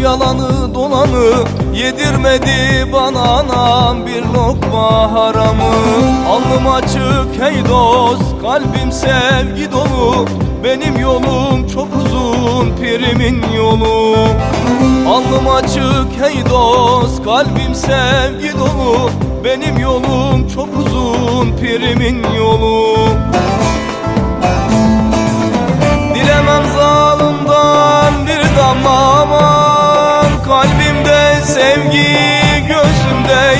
yalanı dolanı Yedirmedi bana anam bir lokma haramı. Alnım açık hey dost kalbim sevgi dolu. Benim yolum çok uzun pirimin yolu. Alnım açık hey dost kalbim sevgi dolu. Benim yolum çok uzun pirimin yolu. Dilemem zalimden sevgi gözümde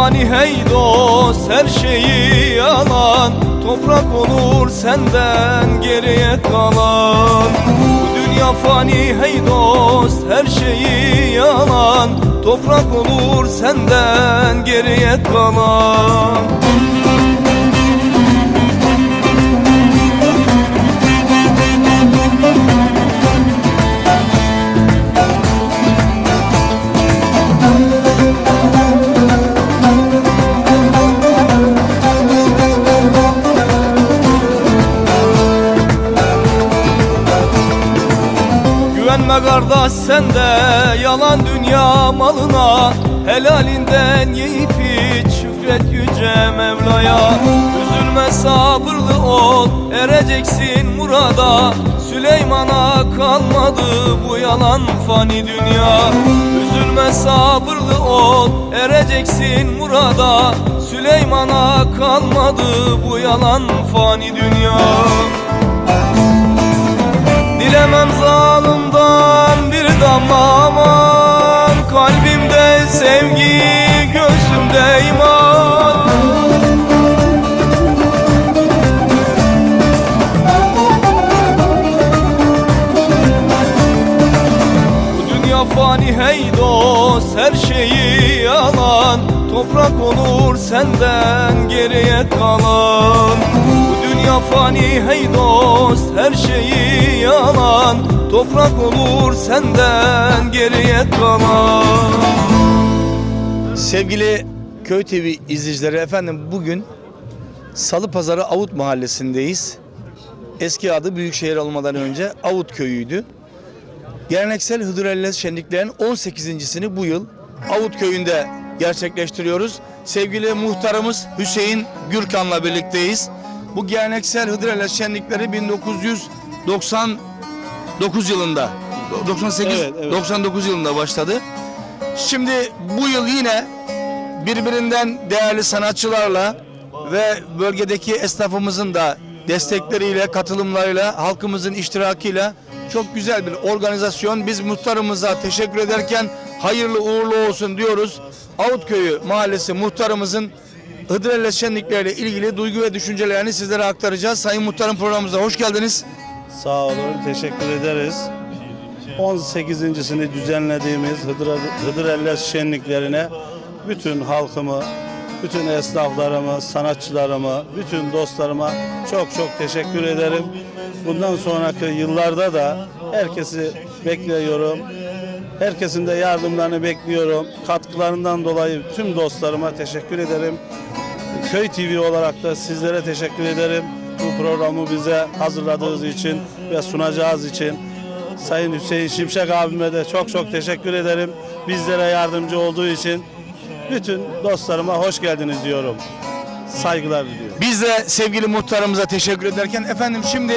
fani hey dost her şeyi yalan Toprak olur senden geriye kalan. Bu dünya fani hey dost her şeyi yalan Toprak olur senden geriye kalan Güvenme kardeş sen de yalan dünya malına. Helalinden yiyip iç şükret yüce Mevla'ya. Üzülme sabırlı ol ereceksin murada Süleyman'a kalmadı bu yalan fani dünya. Üzülme sabırlı ol ereceksin murada Süleyman'a kalmadı bu yalan fani dünya Dilemem zalimden bir damla aman. Kalbimde sevgi, gözümde iman. Bu dünya fani hey dost her şeyi yalan Toprak olur senden geriye kalan Bu dünya fani hey dost her şeyi yalan Toprak olur senden geriye kalan Sevgili Köy TV izleyicileri efendim bugün Salı Pazarı Avut Mahallesi'ndeyiz. Eski adı Büyükşehir olmadan önce Avut Köyü'ydü. Geleneksel Hıdrellez şenliklerin 18.sini bu yıl Avut Köyü'nde gerçekleştiriyoruz. Sevgili muhtarımız Hüseyin Gürkan'la birlikteyiz. Bu geleneksel Hıdrellez şenlikleri 1999 yılında 98 Evet, evet. 99 yılında başladı. Şimdi bu yıl yine birbirinden değerli sanatçılarla ve bölgedeki esnafımızın da destekleriyle, katılımlarıyla, halkımızın iştirakıyla çok güzel bir organizasyon. Biz muhtarımıza teşekkür ederken hayırlı uğurlu olsun diyoruz. Avutköy'ü mahallesi muhtarımızın Hıdrellez şenlikleriyle ilgili duygu ve düşüncelerini sizlere aktaracağız. Sayın Muhtarım programımıza hoş geldiniz. Sağ olun, teşekkür ederiz. 18.sini düzenlediğimiz Hıdrellez şenliklerine bütün halkımı, bütün esnaflarımı, sanatçılarımı, bütün dostlarıma çok çok teşekkür ederim. Bundan sonraki yıllarda da herkesi bekliyorum. Herkesin de yardımlarını bekliyorum. Katkılarından dolayı tüm dostlarıma teşekkür ederim. Köy TV olarak da sizlere teşekkür ederim. Bu programı bize hazırladığınız için ve sunacağınız için. Sayın Hüseyin Şimşek abime de çok çok teşekkür ederim. Bizlere yardımcı olduğu için. Bütün dostlarıma hoş geldiniz diyorum. Saygılar diliyorum. Biz de sevgili muhtarımıza teşekkür ederken efendim şimdi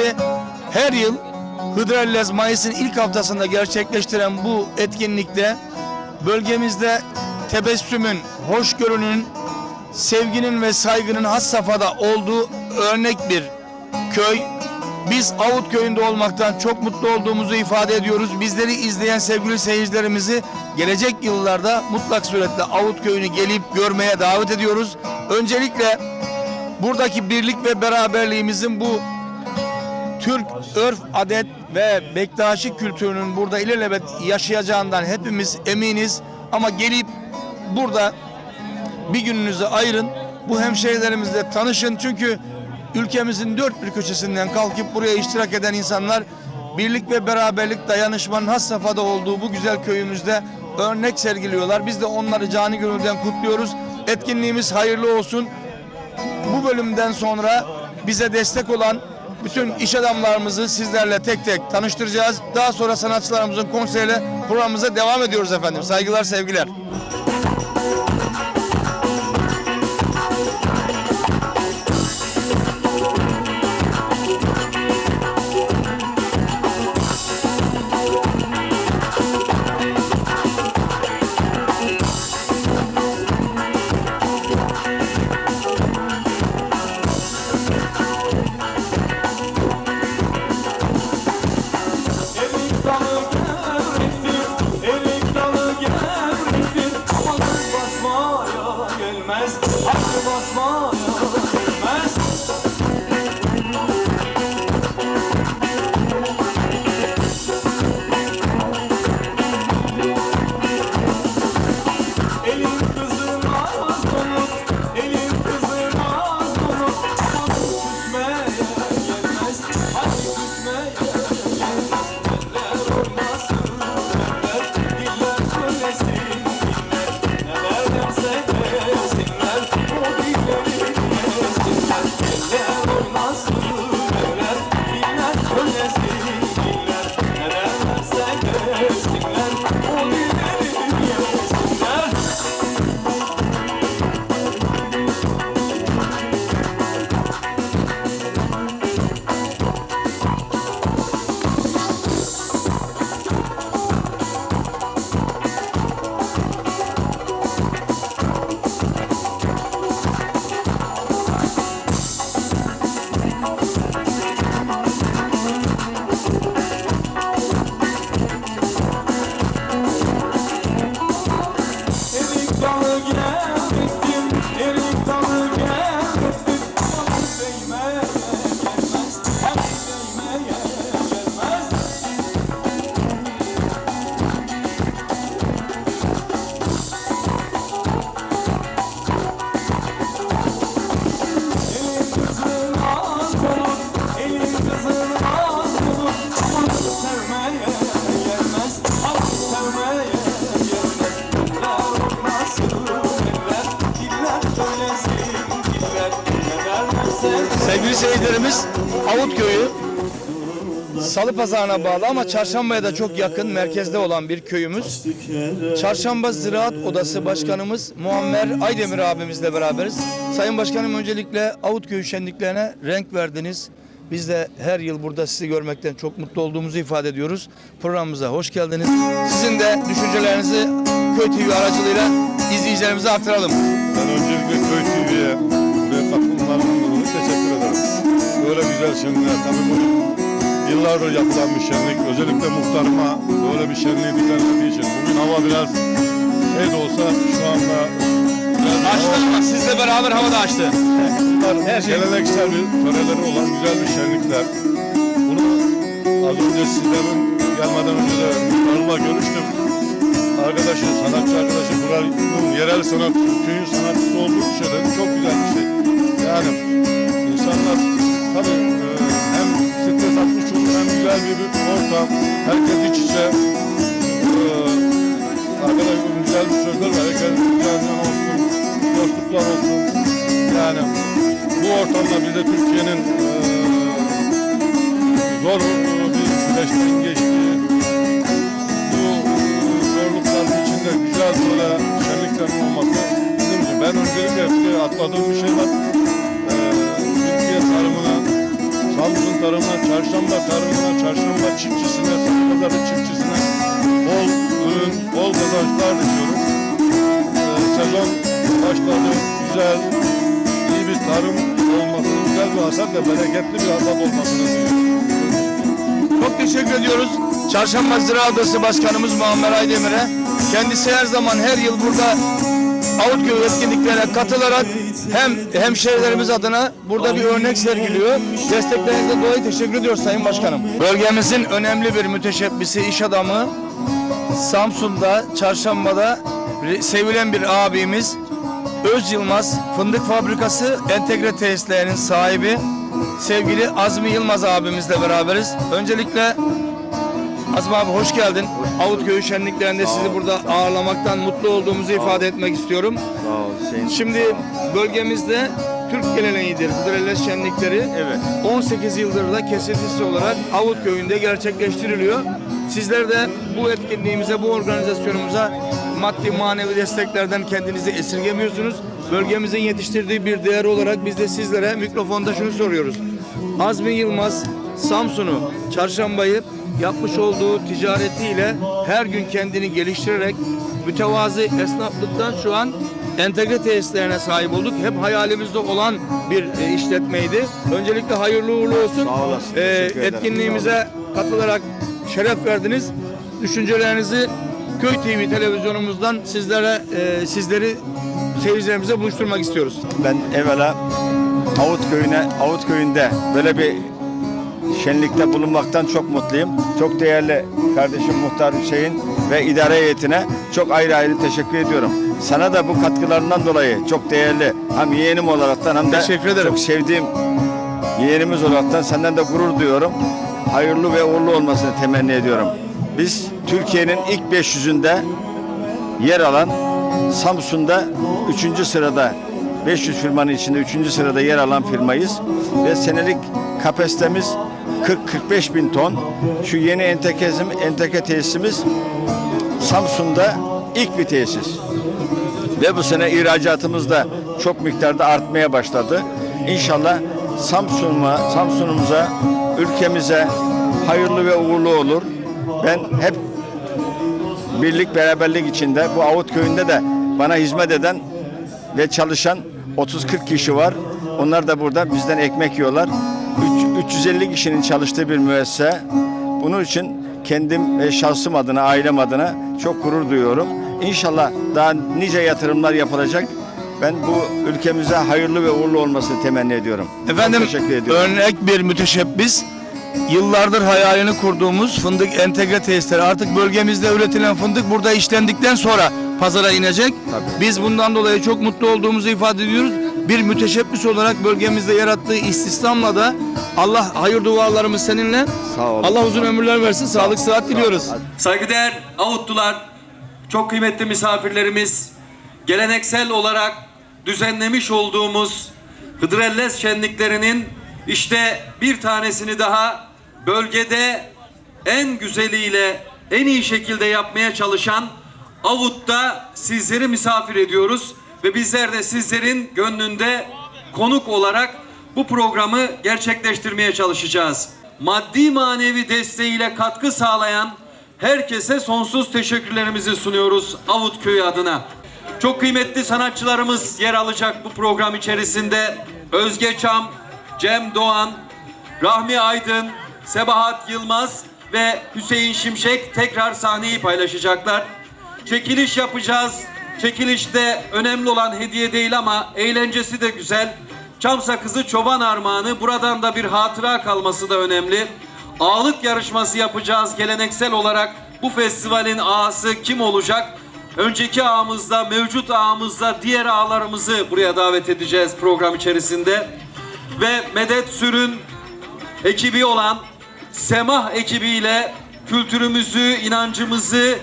her yıl Hıdrellez Mayıs'ın ilk haftasında gerçekleştiren bu etkinlikte bölgemizde tebessümün, hoşgörünün, sevginin ve saygının has safhada olduğu örnek bir köy. Biz Avut köyünde olmaktan çok mutlu olduğumuzu ifade ediyoruz. Bizleri izleyen sevgili seyircilerimizi gelecek yıllarda mutlak suretle Avut köyünü gelip görmeye davet ediyoruz. Öncelikle buradaki birlik ve beraberliğimizin bu Türk örf, adet ve Bektaşi kültürünün burada ilelebet yaşayacağından hepimiz eminiz. Ama gelip burada bir gününüzü ayırın. Bu hemşehrilerimizle tanışın. Çünkü ülkemizin dört bir köşesinden kalkıp buraya iştirak eden insanlar birlik ve beraberlik dayanışmanın has safhada olduğu bu güzel köyümüzde örnek sergiliyorlar. Biz de onları cani gönülden kutluyoruz. etkinliğimiz hayırlı olsun. Bu bölümden sonra bize destek olan bütün iş adamlarımızı sizlerle tek tek tanıştıracağız. Daha sonra sanatçılarımızın konseriyle programımıza devam ediyoruz efendim. Saygılar, sevgiler. Seyircilerimiz Avutköy'ü Salı Pazarı'na bağlı ama Çarşamba'ya da çok yakın merkezde olan bir köyümüz. Çarşamba Ziraat Odası Başkanımız Muammer Aydemir abimizle beraberiz. Sayın Başkanım öncelikle Avutköy şenliklerine renk verdiniz. Biz de her yıl burada sizi görmekten çok mutlu olduğumuzu ifade ediyoruz. Programımıza hoş geldiniz. Sizin de düşüncelerinizi Köy TV aracılığıyla izleyicilerimize aktaralım. Ben öncelikle Köy TV'ye Böyle güzel şenlikler tabii bu yıllardır yapılan bir şenlik. Özellikle muhtarıma böyle bir şenliği düzenlediği için. Bugün hava biraz şey de olsa şu anda Açtı hava- ama sizle beraber havada açtı. Bunlar geleneksel bir töreleri olan güzel bir şenlikler. Bunu az önce sizlerin gelmeden önce de muhtarımla görüştüm. Arkadaşı, sanatçı arkadaşı buranın yerel sanat, köyün sanatçısı olduğu söyledi. Çok güzel bir şey. Yani güzel bir, ortam. Herkes iç içe. E, arkadaşım güzel bir sözler var. Herkes güzelden olsun, dostluklar olsun. Yani bu ortamda bir de Türkiye'nin e, zor bir süreçten geçtiği bu e, zorlukların içinde güzel böyle şenliklerin olması bizim. Ben öncelikle atladığım bir şey var. Samsun tarımına, çarşamba tarımına, çarşamba çiftçisine, pazarı çiftçisine bol ürün, bol kazançlar diliyorum. E, sezon başladı, güzel, iyi bir tarım olmasını, güzel bir hasat ve bereketli bir hasat olmasını diliyorum. Çok teşekkür ediyoruz. Çarşamba Ziraat Odası Başkanımız Muammer Aydemir'e. Kendisi her zaman her yıl burada Avutköy etkinliklerine katılarak hem hemşehrilerimiz adına burada bir örnek sergiliyor. Desteklerinizden dolayı teşekkür ediyoruz Sayın Başkanım. Bölgemizin önemli bir müteşebbisi, iş adamı Samsun'da, Çarşamba'da sevilen bir abimiz Öz Yılmaz Fındık Fabrikası Entegre Tesislerinin sahibi sevgili Azmi Yılmaz abimizle beraberiz. Öncelikle Azmi abi hoş geldin. Avutköy şenliklerinde sizi burada ağırlamaktan mutlu olduğumuzu ifade etmek istiyorum. Sağ ol Hüseyin. Şimdi bölgemizde Türk geleneğidir Hıdrellez şenlikleri. Evet. 18 yıldır da kesintisiz olarak Avut köyünde gerçekleştiriliyor. Sizler de bu etkinliğimize, bu organizasyonumuza maddi manevi desteklerden kendinizi esirgemiyorsunuz. Bölgemizin yetiştirdiği bir değer olarak biz de sizlere mikrofonda şunu soruyoruz. Azmi Yılmaz Samsun'u, Çarşambayı yapmış olduğu ticaretiyle her gün kendini geliştirerek mütevazi esnaflıktan şu an entegre tesislerine sahip olduk. Hep hayalimizde olan bir e, işletmeydi. Öncelikle hayırlı uğurlu olsun. Sağ olasın, E, teşekkür ederim. etkinliğimize katılarak şeref verdiniz. Düşüncelerinizi Köy TV televizyonumuzdan sizlere e, sizleri seyircilerimize buluşturmak istiyoruz. Ben evvela Avut köyüne, Avut köyünde böyle bir şenlikte bulunmaktan çok mutluyum. Çok değerli kardeşim Muhtar Hüseyin ve idare heyetine çok ayrı ayrı teşekkür ediyorum. Sana da bu katkılarından dolayı çok değerli hem yeğenim olaraktan hem de Teşekkür ederim. çok sevdiğim yeğenimiz olaraktan senden de gurur duyuyorum. Hayırlı ve uğurlu olmasını temenni ediyorum. Biz Türkiye'nin ilk 500'ünde yer alan Samsun'da 3. sırada 500 firmanın içinde 3. sırada yer alan firmayız ve senelik kapasitemiz 40-45 bin ton. Şu yeni entekezim, enteke tesisimiz Samsun'da ilk bir tesis. Ve bu sene ihracatımız da çok miktarda artmaya başladı. İnşallah Samsun'a, Samsun'umuza, ülkemize hayırlı ve uğurlu olur. Ben hep birlik beraberlik içinde bu Avut köyünde de bana hizmet eden ve çalışan 30-40 kişi var. Onlar da burada bizden ekmek yiyorlar. Üç- 350 kişinin çalıştığı bir müessese. Bunun için kendim ve şahsım adına, ailem adına çok gurur duyuyorum. İnşallah daha nice yatırımlar yapılacak. Ben bu ülkemize hayırlı ve uğurlu olmasını temenni ediyorum. Efendim Çok teşekkür ediyorum. örnek bir müteşebbis. Yıllardır hayalini kurduğumuz fındık entegre tesisleri artık bölgemizde üretilen fındık burada işlendikten sonra pazara inecek. Tabii. Biz bundan dolayı çok mutlu olduğumuzu ifade ediyoruz. Bir müteşebbis olarak bölgemizde yarattığı istihdamla da Allah hayır dualarımız seninle. Sağ olun. Allah uzun ömürler versin. Sağlık sıhhat diliyoruz. Saygıdeğer Avutlular, çok kıymetli misafirlerimiz, geleneksel olarak düzenlemiş olduğumuz Hıdrellez şenliklerinin işte bir tanesini daha bölgede en güzeliyle, en iyi şekilde yapmaya çalışan Avut'ta sizleri misafir ediyoruz ve bizler de sizlerin gönlünde konuk olarak bu programı gerçekleştirmeye çalışacağız. Maddi manevi desteğiyle katkı sağlayan herkese sonsuz teşekkürlerimizi sunuyoruz Avut Köyü adına. Çok kıymetli sanatçılarımız yer alacak bu program içerisinde. Özge Çam, Cem Doğan, Rahmi Aydın, Sebahat Yılmaz ve Hüseyin Şimşek tekrar sahneyi paylaşacaklar. Çekiliş yapacağız. Çekilişte önemli olan hediye değil ama eğlencesi de güzel. Çam sakızı çoban armağanı buradan da bir hatıra kalması da önemli. Ağlık yarışması yapacağız geleneksel olarak. Bu festivalin ağası kim olacak? Önceki ağımızda, mevcut ağımızda diğer ağalarımızı buraya davet edeceğiz program içerisinde. Ve Medet Sür'ün ekibi olan Semah ekibiyle kültürümüzü, inancımızı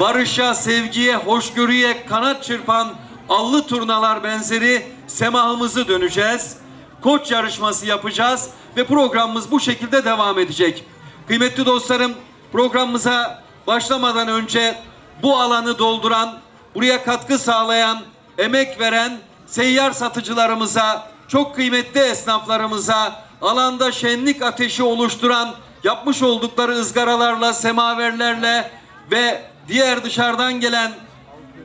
barışa, sevgiye, hoşgörüye kanat çırpan allı turnalar benzeri semahımızı döneceğiz. Koç yarışması yapacağız ve programımız bu şekilde devam edecek. Kıymetli dostlarım programımıza başlamadan önce bu alanı dolduran, buraya katkı sağlayan, emek veren seyyar satıcılarımıza, çok kıymetli esnaflarımıza, alanda şenlik ateşi oluşturan, yapmış oldukları ızgaralarla, semaverlerle ve diğer dışarıdan gelen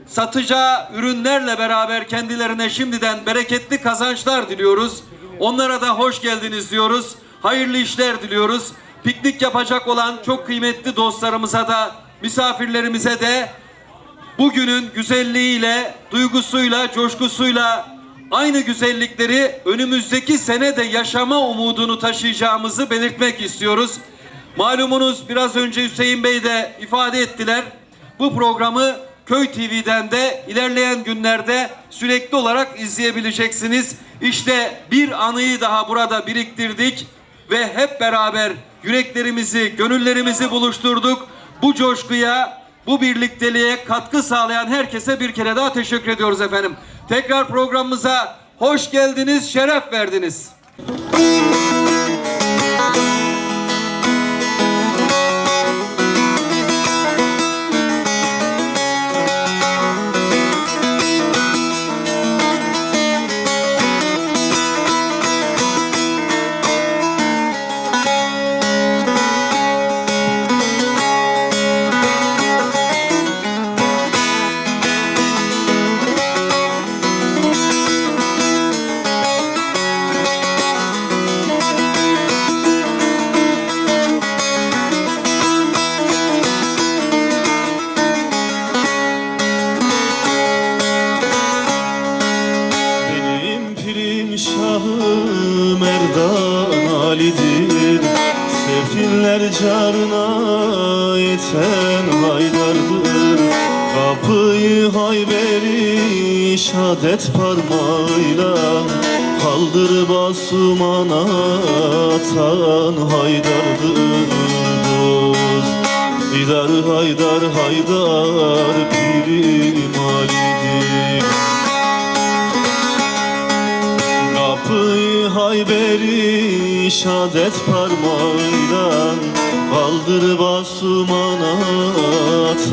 satacağı ürünlerle beraber kendilerine şimdiden bereketli kazançlar diliyoruz. Onlara da hoş geldiniz diyoruz. Hayırlı işler diliyoruz. Piknik yapacak olan çok kıymetli dostlarımıza da misafirlerimize de bugünün güzelliğiyle, duygusuyla, coşkusuyla aynı güzellikleri önümüzdeki sene de yaşama umudunu taşıyacağımızı belirtmek istiyoruz. Malumunuz biraz önce Hüseyin Bey de ifade ettiler. Bu programı Köy TV'den de ilerleyen günlerde sürekli olarak izleyebileceksiniz. İşte bir anıyı daha burada biriktirdik ve hep beraber yüreklerimizi, gönüllerimizi buluşturduk. bu coşkuya, bu birlikteliğe katkı sağlayan herkese bir kere daha teşekkür ediyoruz efendim. Tekrar programımıza hoş geldiniz, şeref verdiniz.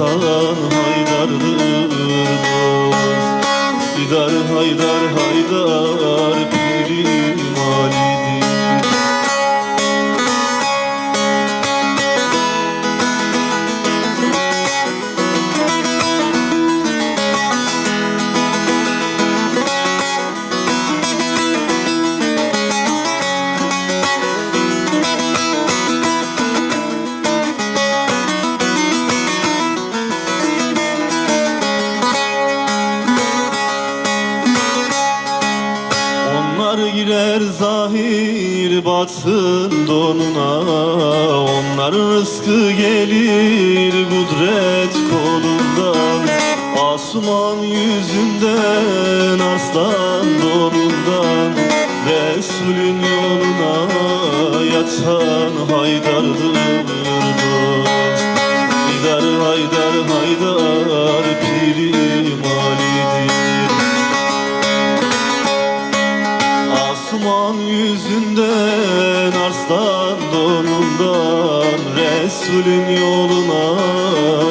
Atan haydardır. Dost Haydar haydar haydar aslan donundan Resulün yoluna yatan haydardır Haydar haydar haydar pirim Ali'dir Asuman yüzünden arslan donundan Resulün yoluna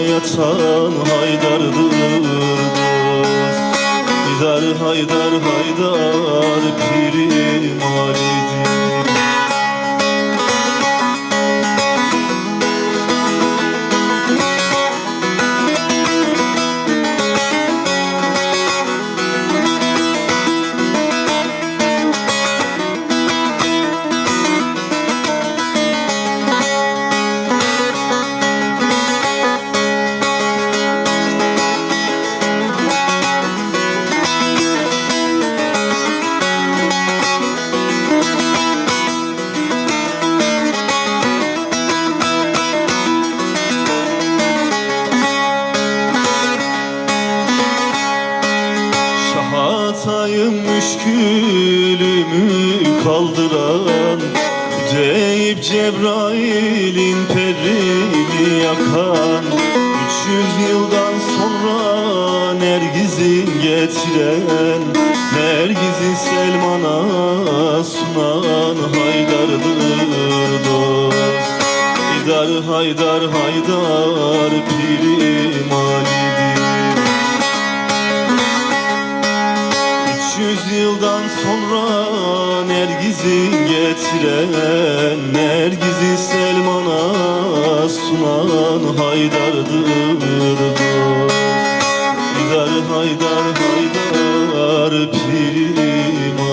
yatan haydardır Haydar haydar haydar pirim Ali'dir pirim Ali'dir. 300 yıldan sonra Nergiz'i getiren Nergiz'i Selman'a sunan Haydar'dır Haydar haydar haydar pirim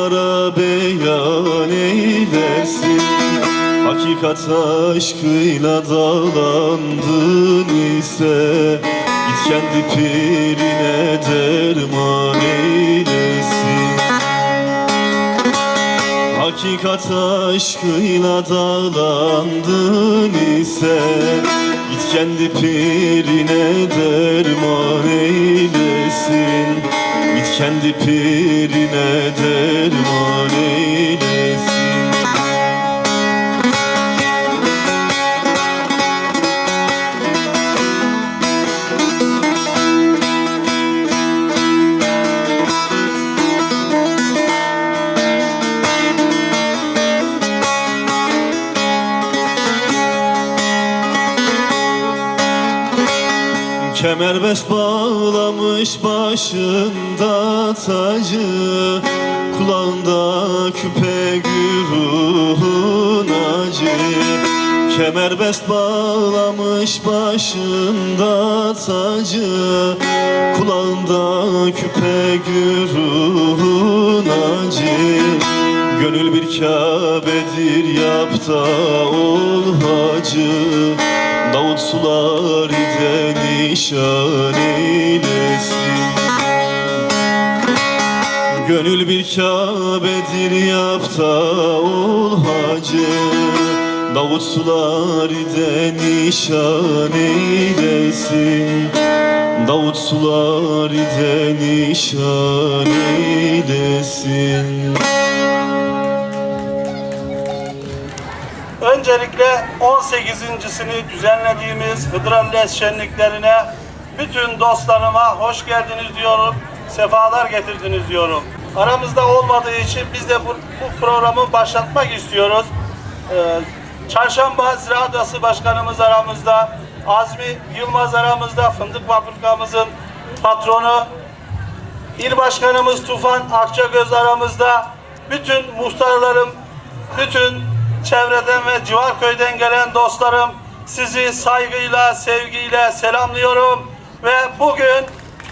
sofulara beyan eylersin Hakikat aşkıyla dağlandın ise Git kendi pirine derman eylesin. Hakikat aşkıyla dağlandın ise Git kendi pirine derman eylesin kendi pirine derman eylesin Kemerbest bağlamış başında tacı Kulağında küpe gürun acı. Kemerbest bağlamış başında tacı Kulağında küpe gürun acı Gönül bir Kabe'dir yap da ol hacı. Davut sular ile nişan eylesin. Gönül bir Kabe'dir yap da ol hacı. Davut sular ile nişan eylesin. Davut sular ile nişan eylesin Öncelikle 18.sini düzenlediğimiz Hıdrellez şenliklerine bütün dostlarıma hoş geldiniz diyorum, sefalar getirdiniz diyorum. Aramızda olmadığı için biz de bu, bu programı başlatmak istiyoruz. Ee, Çarşamba Ziraat Odası Başkanımız aramızda, Azmi Yılmaz aramızda, fındık fabrikamızın patronu, İl Başkanımız Tufan Akçagöz aramızda, bütün muhtarlarım, bütün çevreden ve civar köyden gelen dostlarım sizi saygıyla, sevgiyle selamlıyorum ve bugün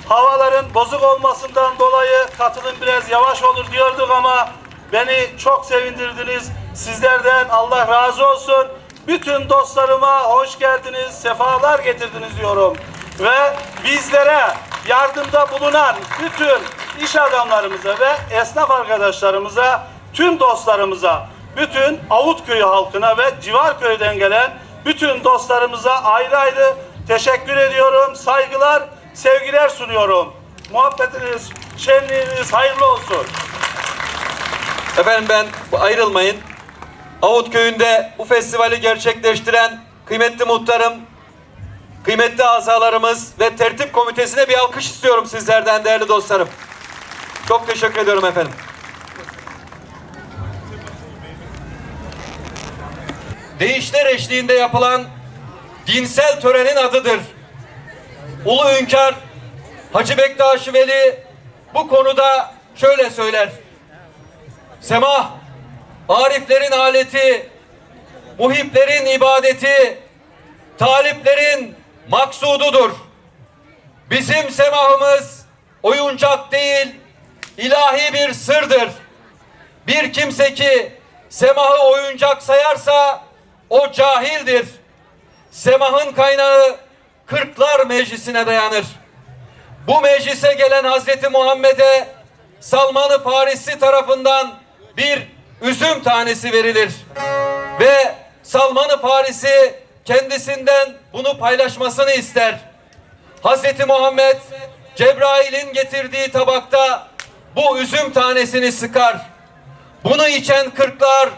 havaların bozuk olmasından dolayı katılım biraz yavaş olur diyorduk ama beni çok sevindirdiniz. Sizlerden Allah razı olsun. Bütün dostlarıma hoş geldiniz, sefalar getirdiniz diyorum. Ve bizlere yardımda bulunan bütün iş adamlarımıza ve esnaf arkadaşlarımıza, tüm dostlarımıza, bütün Avut köyü halkına ve civar köyden gelen bütün dostlarımıza ayrı ayrı teşekkür ediyorum. Saygılar, sevgiler sunuyorum. Muhabbetiniz, şenliğiniz hayırlı olsun. Efendim ben ayrılmayın. Avut köyünde bu festivali gerçekleştiren kıymetli muhtarım, kıymetli azalarımız ve tertip komitesine bir alkış istiyorum sizlerden değerli dostlarım. Çok teşekkür ediyorum efendim. Değişler eşliğinde yapılan dinsel törenin adıdır. Ulu Hünkar Hacı Bektaş Veli bu konuda şöyle söyler. Semah, ariflerin aleti, muhiplerin ibadeti, taliplerin maksududur. Bizim semahımız oyuncak değil, ilahi bir sırdır. Bir kimse ki semahı oyuncak sayarsa o cahildir. Semahın kaynağı Kırklar Meclisi'ne dayanır. Bu meclise gelen Hazreti Muhammed'e Salman-ı Farisi tarafından bir üzüm tanesi verilir. Ve Salman-ı Farisi kendisinden bunu paylaşmasını ister. Hazreti Muhammed Cebrail'in getirdiği tabakta bu üzüm tanesini sıkar. Bunu içen kırklar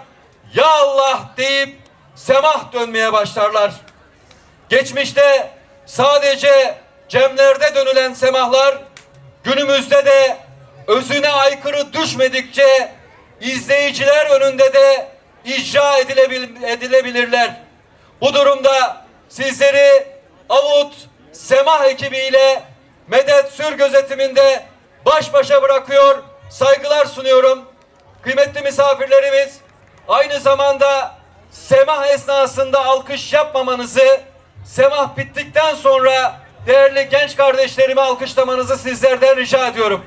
ya Allah deyip semah dönmeye başlarlar. Geçmişte sadece cemlerde dönülen semahlar günümüzde de özüne aykırı düşmedikçe izleyiciler önünde de icra edilebil- edilebilirler. Bu durumda sizleri Avut Semah ekibiyle Medet Sür gözetiminde baş başa bırakıyor, saygılar sunuyorum. Kıymetli misafirlerimiz, aynı zamanda semah esnasında alkış yapmamanızı, semah bittikten sonra değerli genç kardeşlerimi alkışlamanızı sizlerden rica ediyorum.